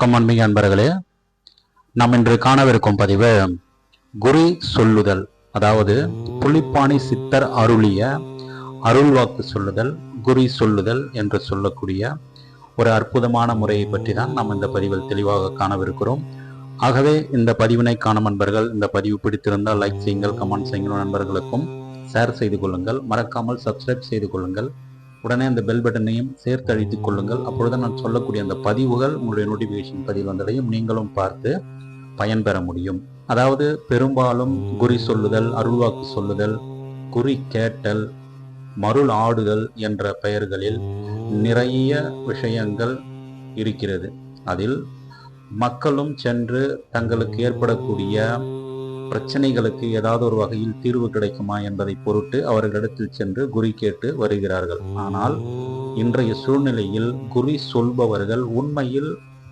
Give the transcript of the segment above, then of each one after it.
வணக்கம் அன்பிக அன்பர்களே. நாம் இன்று காணவிருக்கும் பதிவு குறி சொல்லுதல் அதாவது புலிப்பாணி சித்தர் அருளிய அருள்வாக்கு சொல்லுதல் குறி சொல்லுதல் என்று சொல்லக்கூடிய ஒரு அற்புதமான முறையை பற்றி தான் நாம் இந்த பதிவில் தெளிவாக காணவிருக்கிறோம். ஆகவே இந்த பதிவினை காணும் நண்பர்கள் இந்த பதிவு பிடித்திருந்தால் லைக் செய்யுங்கள் கமெண்ட் செய்யுங்கள் நண்பர்களுக்கும் ஷேர் செய்து கொள்ளுங்கள். மறக்காமல் சப்ஸ்கிரைப் செய்து கொள்ளுங்கள். உடனே அந்த பெல் பட்டனையும் சேர்த்து அழித்துக் கொள்ளுங்கள். அப்பொழுது நான் சொல்லக்கூடிய அந்த பதிவுகள் உங்களுடைய நோட்டிஃபிகேஷன் பதிவு வந்தடையும் நீங்களும் பார்த்து பயன்பெற முடியும். அதாவது பெரும்பாலும் குறி சொல்லுதல் அருள்வாக்கு சொல்லுதல் குறி கேட்டல் மருள் ஆடுதல் என்ற பெயர்களில் நிறைய விஷயங்கள் இருக்கிறது. அதில் மக்களும் சென்று தங்களுக்கு ஏற்படக்கூடிய பிரச்சனைகளுக்கு ஏதாவது ஒரு வகையில் தீர்வு கிடைக்குமா என்பதை பொருட்டு அவர்களிடத்தில் சென்று குறி கேட்டு வருகிறார்கள். ஆனால் இன்றைய சூழ்நிலையில் குறி சொல்பவர்கள் உண்மையில்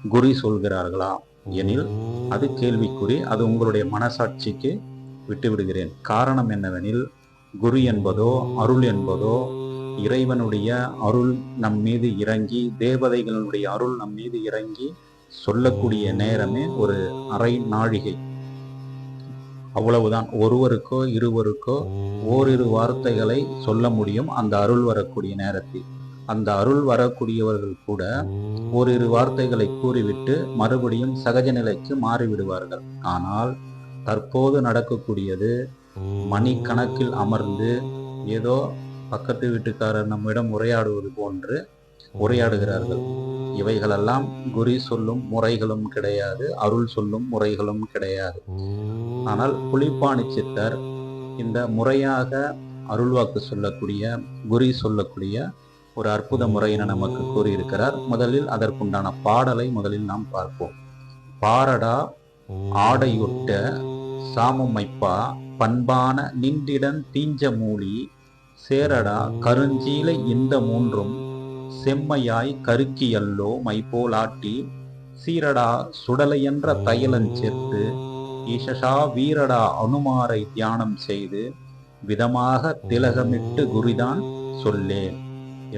குறி சொல்கிறார்களா? எனில் அது கேள்விக்குறி அது உங்களுடைய மனசாட்சிக்கு விட்டுவிடுகிறேன். காரணம் என்னவெனில் குரு என்பதோ அருள் என்பதோ இறைவனுடைய அருள் நம் மீது இறங்கி தேவதைகளுடைய அருள் நம் மீது இறங்கி சொல்லக்கூடிய நேரமே ஒரு அரை நாழிகை. அவ்வளவுதான். ஒருவருக்கோ இருவருக்கோ ஓரிரு வார்த்தைகளை சொல்ல முடியும் அந்த அருள் வரக்கூடிய நேரத்தில். அந்த அருள் வரக்கூடியவர்கள் கூட ஓரிரு வார்த்தைகளை கூறிவிட்டு மறுபடியும் சகஜ நிலைக்கு மாறிவிடுவார்கள். ஆனால் தற்போது நடக்கக்கூடியது மணிக்கணக்கில் அமர்ந்து ஏதோ பக்கத்து வீட்டுக்காரர் நம்மிடம் உரையாடுவது போன்று உரையாடுகிறார்கள். இவைகளெல்லாம் குறி சொல்லும் முறைகளும் கிடையாது அருள் சொல்லும் முறைகளும் கிடையாது. ஆனால் புலிப்பாணி சித்தர் இந்த முறையாக அருள்வாக்கு சொல்லக்கூடிய குறி சொல்லக்கூடிய ஒரு அற்புத முறையினை நமக்கு கூறியிருக்கிறார். முதலில் அதற்குண்டான பாடலை முதலில் நாம் பார்ப்போம். பாரடா ஆடையொட்ட சாமுமைப்பா பண்பான நின்றிடன் தீஞ்ச மூலி சேரடா கருஞ்சீலை இந்த மூன்றும் செம்மையாய் கருக்கியல்லோ மைபோலாட்டி சீரடா சுடலையென்ற தையலன் சேர்த்து ஈஷஷா வீரடா அனுமாரை தியானம் செய்து விதமாக திலகமிட்டு குரிதான் சொல்லேன்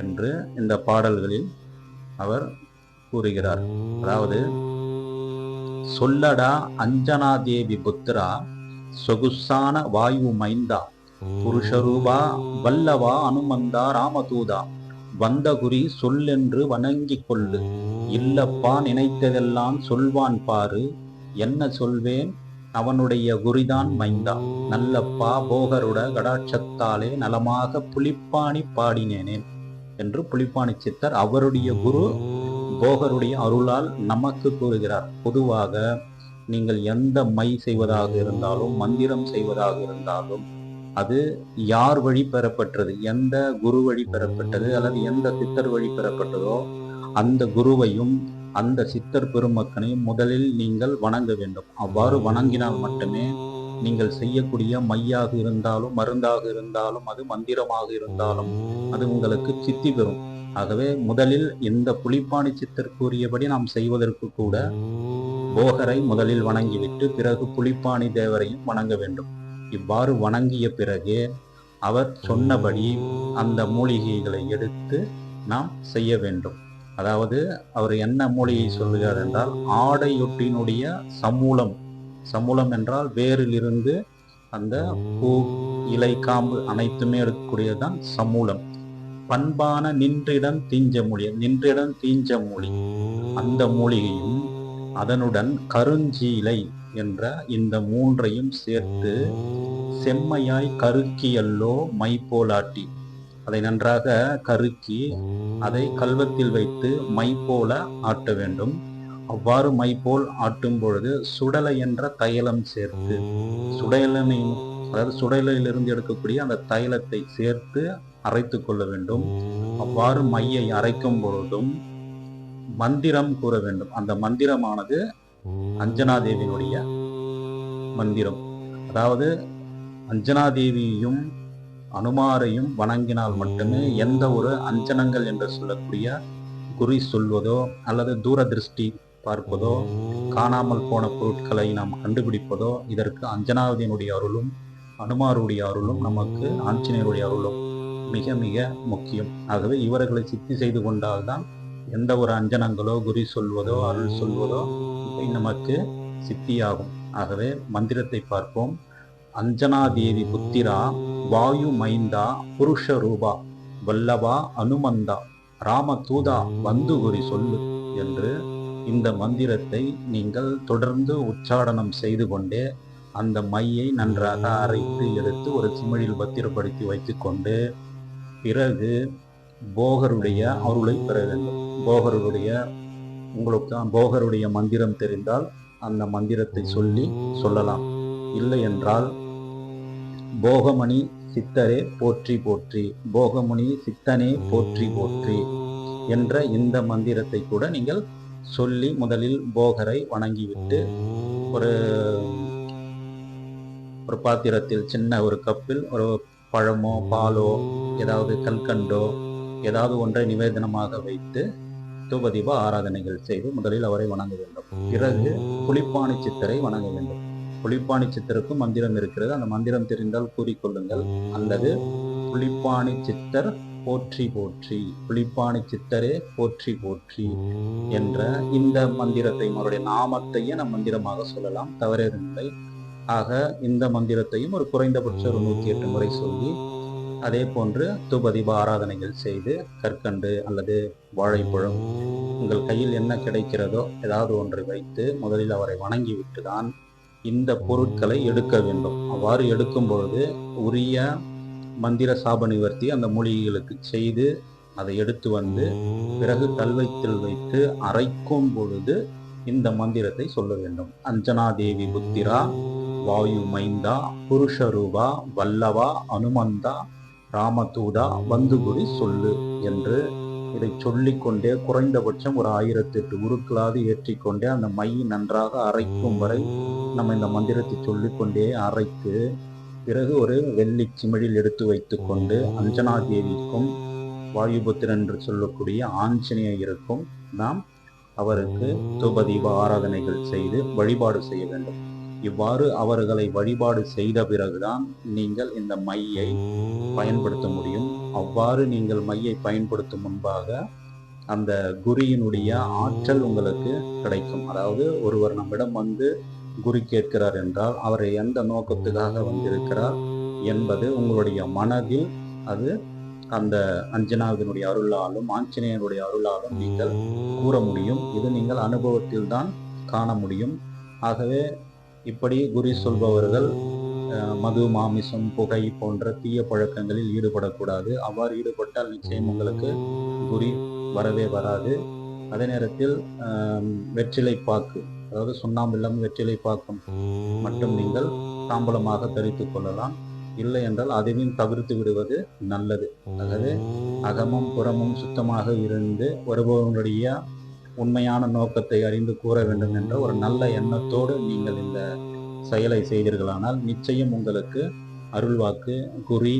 என்று இந்த பாடல்களில் அவர் கூறுகிறார். அதாவது சொல்லடா அஞ்சனா தேவி புத்திரா சொகுசான வாயு மைந்தா புருஷரூபா வல்லவா அனுமந்தா ராமதூதா வந்த குறி சொல்லென்று வணங்கிக் கொள்ளு. இல்லப்பா நினைத்ததெல்லாம் சொல்வான் பாரு என்ன சொல்வேன்? அவனுடைய குறிதான் மைந்தா. நல்லப்பா பாபோகருட கடாட்சத்தாலே நலமாக புலிப்பாணி பாடினேனேன் என்று புலிப்பாணி சித்தர் அவருடைய குரு போகருடைய அருளால் நமக்கு கூறுகிறார். பொதுவாக நீங்கள் எந்த மை செய்வதாக இருந்தாலும் மந்திரம் செய்வதாக இருந்தாலும் அது யார் வழி பெறப்பட்டது? எந்த குரு வழி பெறப்பட்டது அல்லது எந்த சித்தர் வழி பெறப்பட்டதோ அந்த குருவையும் அந்த சித்தர் பெருமக்கனையும் முதலில் நீங்கள் வணங்க வேண்டும். அவ்வாறு வணங்கினால் மட்டுமே நீங்கள் செய்யக்கூடிய மையாக இருந்தாலும் மருந்தாக இருந்தாலும் அது மந்திரமாக இருந்தாலும் அது உங்களுக்கு சித்தி பெறும். ஆகவே முதலில் இந்த புலிப்பாணி சித்தர் கூறியபடி நாம் செய்வதற்கு கூட போகரை முதலில் வணங்கிவிட்டு பிறகு புலிப்பாணி தேவரையும் வணங்க வேண்டும். இவ்வாறு வணங்கிய பிறகு அவர் சொன்னபடி அந்த மூலிகைகளை எடுத்து நாம் செய்ய வேண்டும். அதாவது அவர் என்ன மொழியை சொல்லுகிறார் என்றால் ஆடையொட்டினுடைய சமூலம். சமூலம் என்றால் வேரிலிருந்து அந்த பூ இலை காம்பு அனைத்துமே எடுக்கக்கூடியதுதான் சமூலம். பண்பான நின்றிடம் தீஞ்ச மூலி நின்றிடம் தீஞ்ச மூலி. அந்த மூலிகையும் அதனுடன் கருஞ்சீலை என்ற இந்த மூன்றையும் சேர்த்து செம்மையாய் கருக்கியல்லோ மைப்போலாட்டி. அதை நன்றாக கருக்கி அதை கல்வத்தில் வைத்து மை போல ஆட்ட வேண்டும். அவ்வாறு மை போல் ஆட்டும் பொழுது சுடலை என்ற தைலம் சேர்த்து சுடலனின் அதாவது சுடலையிலிருந்து எடுக்கக்கூடிய அந்த தைலத்தை சேர்த்து அரைத்து கொள்ள வேண்டும். அவ்வாறு மையை அரைக்கும் பொழுதும் மந்திரம் கூற வேண்டும். அந்த மந்திரமானது அஞ்சனாதேவியினுடைய மந்திரம். அதாவது அஞ்சனாதேவியையும் அனுமாரையும் வணங்கினால் மட்டுமே எந்த ஒரு அஞ்சனங்கள் என்று சொல்லக்கூடிய குறி சொல்வதோ அல்லது தூர திருஷ்டி பார்ப்பதோ காணாமல் போன பொருட்களை நாம் கண்டுபிடிப்பதோ இதற்கு அஞ்சனாவதியினுடைய அருளும் அனுமாருடைய அருளும் நமக்கு ஆஞ்சநேயருடைய அருளும் மிக மிக முக்கியம். ஆகவே இவர்களை சித்தி செய்து கொண்டால்தான் எந்த ஒரு அஞ்சனங்களோ குறி சொல்வதோ அருள் சொல்வதோ இவை நமக்கு சித்தியாகும். ஆகவே மந்திரத்தை பார்ப்போம். அஞ்சனா தேவி புத்திரா வாயு மைந்தா புருஷ ரூபா வல்லவா அனுமந்தா ராமதூதா வந்து குறி சொல்லு என்று இந்த மந்திரத்தை நீங்கள் தொடர்ந்து உச்சாடனம் செய்து கொண்டே அந்த மையை நன்றாக அரைத்து எடுத்து ஒரு சிமிழில் பத்திரப்படுத்தி வைத்துக்கொண்டு பிறகு போகருடைய அருளை பெற வேண்டும். போகருடைய உங்களுக்கு போகருடைய மந்திரம் தெரிந்தால் அந்த மந்திரத்தை சொல்லி சொல்லலாம். இல்லை என்றால் போகமணி சித்தரே போற்றி போற்றி. போகமுனி சித்தனே போற்றி போற்றி என்ற இந்த மந்திரத்தை கூட நீங்கள் சொல்லி முதலில் போகரை வணங்கிவிட்டு ஒரு ஒரு பாத்திரத்தில் சின்ன ஒரு கப்பில் ஒரு பழமோ பாலோ ஏதாவது கல்கண்டோ ஏதாவது ஒன்றை நிவேதனமாக வைத்து தூபதீப ஆராதனைகள் செய்து முதலில் அவரை வணங்க வேண்டும். பிறகு புலிப்பாணி சித்தரை வணங்க வேண்டும். புலிப்பாணி சித்தருக்கும் மந்திரம் இருக்கிறது. அந்த மந்திரம் தெரிந்தால் கூறிக்கொள்ளுங்கள். அல்லது புலிப்பாணி சித்தர் போற்றி போற்றி புலிப்பாணி சித்தரே போற்றி போற்றி என்ற இந்த மந்திரத்தை அவருடைய நாமத்தையே நம் மந்திரமாக சொல்லலாம். தவறேதுமில்லை ஆக இந்த மந்திரத்தையும் ஒரு குறைந்தபட்ச ஒரு நூற்றி எட்டு முறை சொல்லி அதே போன்று தூபதீப ஆராதனைகள் செய்து கற்கண்டு அல்லது வாழைப்பழம் உங்கள் கையில் என்ன கிடைக்கிறதோ ஏதாவது ஒன்றை வைத்து முதலில் அவரை வணங்கிவிட்டு தான் இந்த பொருட்களை எடுக்க வேண்டும். அவ்வாறு எடுக்கும் பொழுது உரிய மந்திர சாப நிவர்த்தி அந்த மூலிகைகளுக்கு செய்து அதை எடுத்து வந்து பிறகு கல்வைத்தில் வைத்து அரைக்கும் பொழுது இந்த மந்திரத்தை சொல்ல வேண்டும். அஞ்சனா தேவி புத்திரா வாயு மைந்தா புருஷரூபா வல்லவா அனுமந்தா ராமதூதா வந்துகுடி சொல்லு என்று இதை சொல்லிக்கொண்டே குறைந்தபட்சம் ஒரு ஆயிரத்தி எட்டு உருக்களாவது ஏற்றிக்கொண்டே அந்த மை நன்றாக அரைக்கும் வரை நம்ம இந்த மந்திரத்தை சொல்லிக்கொண்டே அரைத்து பிறகு ஒரு வெள்ளி சிமிழில் எடுத்து வைத்துக்கொண்டு அஞ்சனா தேவிக்கும் வாயுபுத்திரன் என்று சொல்லக்கூடிய ஆஞ்சநேயருக்கும் நாம் அவருக்கு தூபதீப ஆராதனைகள் செய்து வழிபாடு செய்ய வேண்டும். இவ்வாறு அவர்களை வழிபாடு செய்த பிறகுதான் நீங்கள் இந்த மையை பயன்படுத்த முடியும். அவ்வாறு நீங்கள் மையை பயன்படுத்தும் முன்பாக அந்த குரியினுடைய ஆற்றல் உங்களுக்கு கிடைக்கும். அதாவது ஒருவர் நம்மிடம் வந்து குரு கேட்கிறார் என்றால் அவரை எந்த நோக்கத்துக்காக வந்திருக்கிறார் என்பது உங்களுடைய மனதில் அது அந்த அஞ்சனாவினுடைய அருளாலும் ஆஞ்சநேயனுடைய அருளாலும் நீங்கள் கூற முடியும். இது நீங்கள் அனுபவத்தில் தான் காண முடியும். ஆகவே இப்படி குறி சொல்பவர்கள் மது மாமிசம் புகை போன்ற தீய பழக்கங்களில் ஈடுபடக்கூடாது. அவ்வாறு ஈடுபட்டால் நிச்சயம் உங்களுக்கு குறி வரவே வராது. அதே நேரத்தில் வெற்றிலை பாக்கு அதாவது சுண்ணாம்பு இல்லாமல் வெற்றிலை பாக்கம் மட்டும் நீங்கள் தாம்பலமாக தரித்து கொள்ளலாம். இல்லை என்றால் அதையும் தவிர்த்து விடுவது நல்லது. அதாவது அகமும் புறமும் சுத்தமாக இருந்து வருபவர்களுடைய உண்மையான நோக்கத்தை அறிந்து கூற வேண்டும் என்ற ஒரு நல்ல எண்ணத்தோடு நீங்கள் இந்த செயலை செய்தீர்களானால் நிச்சயம் உங்களுக்கு அருள்வாக்கு குறி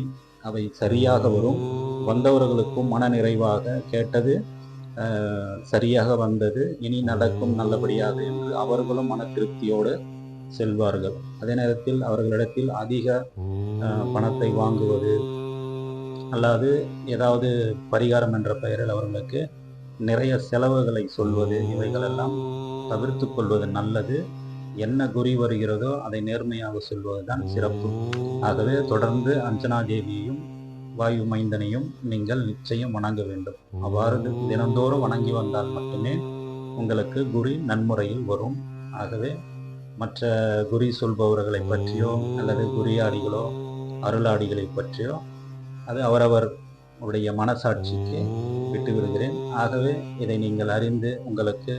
அவை சரியாக வரும். வந்தவர்களுக்கும் மன நிறைவாக கேட்டது சரியாக வந்தது. இனி நடக்கும் நல்லபடியாக என்று அவர்களும் மன திருப்தியோடு செல்வார்கள். அதே நேரத்தில் அவர்களிடத்தில் அதிக பணத்தை வாங்குவது அல்லாது ஏதாவது பரிகாரம் என்ற பெயரில் அவர்களுக்கு நிறைய செலவுகளை சொல்வது இவைகளெல்லாம் தவிர்த்து கொள்வது நல்லது. என்ன குறி வருகிறதோ அதை நேர்மையாக சொல்வதுதான் சிறப்பு. ஆகவே தொடர்ந்து அஞ்சனா தேவியையும் வாயு மைந்தனையும் நீங்கள் நிச்சயம் வணங்க வேண்டும். அவ்வாறு தினந்தோறும் வணங்கி வந்தால் மட்டுமே உங்களுக்கு குரு நன்முறையில் வரும். ஆகவே மற்ற குறி சொல்பவர்களை பற்றியோ அல்லது குறியாடிகளோ அருளாடிகளை பற்றியோ அது அவரவர் உடைய மனசாட்சிக்கு விட்டு விடுகிறேன் ஆகவே இதை நீங்கள் அறிந்து உங்களுக்கு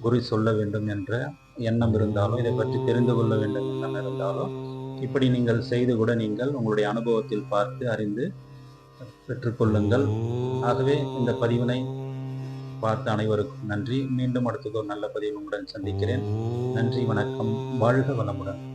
குறி சொல்ல வேண்டும் என்ற எண்ணம் இருந்தாலும் இதை பற்றி தெரிந்து கொள்ள வேண்டும் எண்ணம் இருந்தாலும் இப்படி நீங்கள் செய்து கூட நீங்கள் உங்களுடைய அனுபவத்தில் பார்த்து அறிந்து பெற்றுக்கொள்ளுங்கள் ஆகவே இந்த பதிவினை பார்த்த அனைவருக்கும் நன்றி. மீண்டும் அடுத்தது ஒரு நல்ல பதிவு உங்களுடன் சந்திக்கிறேன். நன்றி வணக்கம். வாழ்க வளமுடன்.